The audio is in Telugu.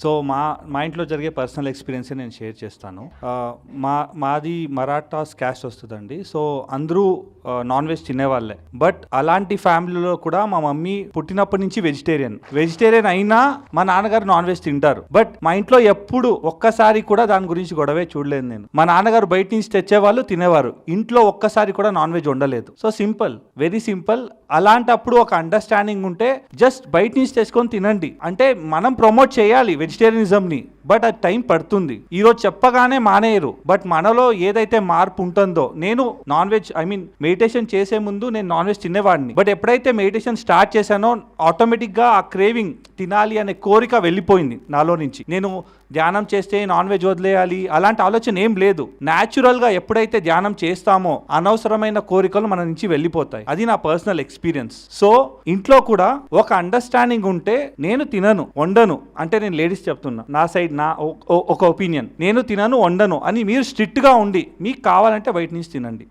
సో మా మా ఇంట్లో జరిగే పర్సనల్ ఎక్స్పీరియన్స్ నేను షేర్ చేస్తాను. మా మాది మరాఠాస్ క్యాస్ట్ వస్తుందండి. సో అందరూ నాన్ వెజ్ తినేవాళ్ళే. బట్ అలాంటి ఫ్యామిలీలో కూడా మా మమ్మీ పుట్టినప్పటి నుంచి వెజిటేరియన్. వెజిటేరియన్ అయినా మా నాన్నగారు నాన్ వెజ్ తింటారు. బట్ మా ఇంట్లో ఎప్పుడు ఒక్కసారి కూడా దాని గురించి గొడవే చూడలేదు నేను. మా నాన్నగారు బయట నుంచి తెచ్చేవాళ్ళు తినేవారు. ఇంట్లో ఒక్కసారి కూడా నాన్ వెజ్ ఉండలేదు సో సింపుల్ వెరీ సింపుల్. అలాంటప్పుడు ఒక అండర్స్టాండింగ్ ఉంటే జస్ట్ బయట నుంచి తెచ్చుకొని తినండి. అంటే మనం ప్రమోట్ చేయాలి. వెజిటేరియనిజంని బట్ అది టైం పడుతుంది. ఈరోజు చెప్పగానే మానేయరు. బట్ మనలో ఏదైతే మార్పు ఉంటుందో నేను non veg I mean meditation చేసే ముందు నేను నాన్ వెజ్ తినేవాడిని. బట్ ఎప్పుడైతే మెడిటేషన్ స్టార్ట్ చేశానో ఆటోమేటిక్గా ఆ క్రేవింగ్ తినాలి అనే కోరిక వెళ్ళిపోయింది నాలో నుంచి. నేను ధ్యానం చేస్తే నాన్ వెజ్ వదిలేయాలి అలాంటి ఆలోచన ఏం లేదు. న్యాచురల్గా ఎప్పుడైతే ధ్యానం చేస్తామో అనవసరమైన కోరికలు మన నుంచి వెళ్ళిపోతాయి. అది నా పర్సనల్ ఎక్స్పీరియన్స్. సో ఇంట్లో కూడా ఒక అండర్స్టాండింగ్ ఉంటే నేను తినను వండను. అంటే నేను లేడీస్ చెప్తున్నా నా సైడ్ నా ఒ- ఒక ఒపీనియన్ నేను తినను వండను అని మీరు స్ట్రిక్ట్గా ఉండి మీకు కావాలంటే బయట నుంచి తినండి.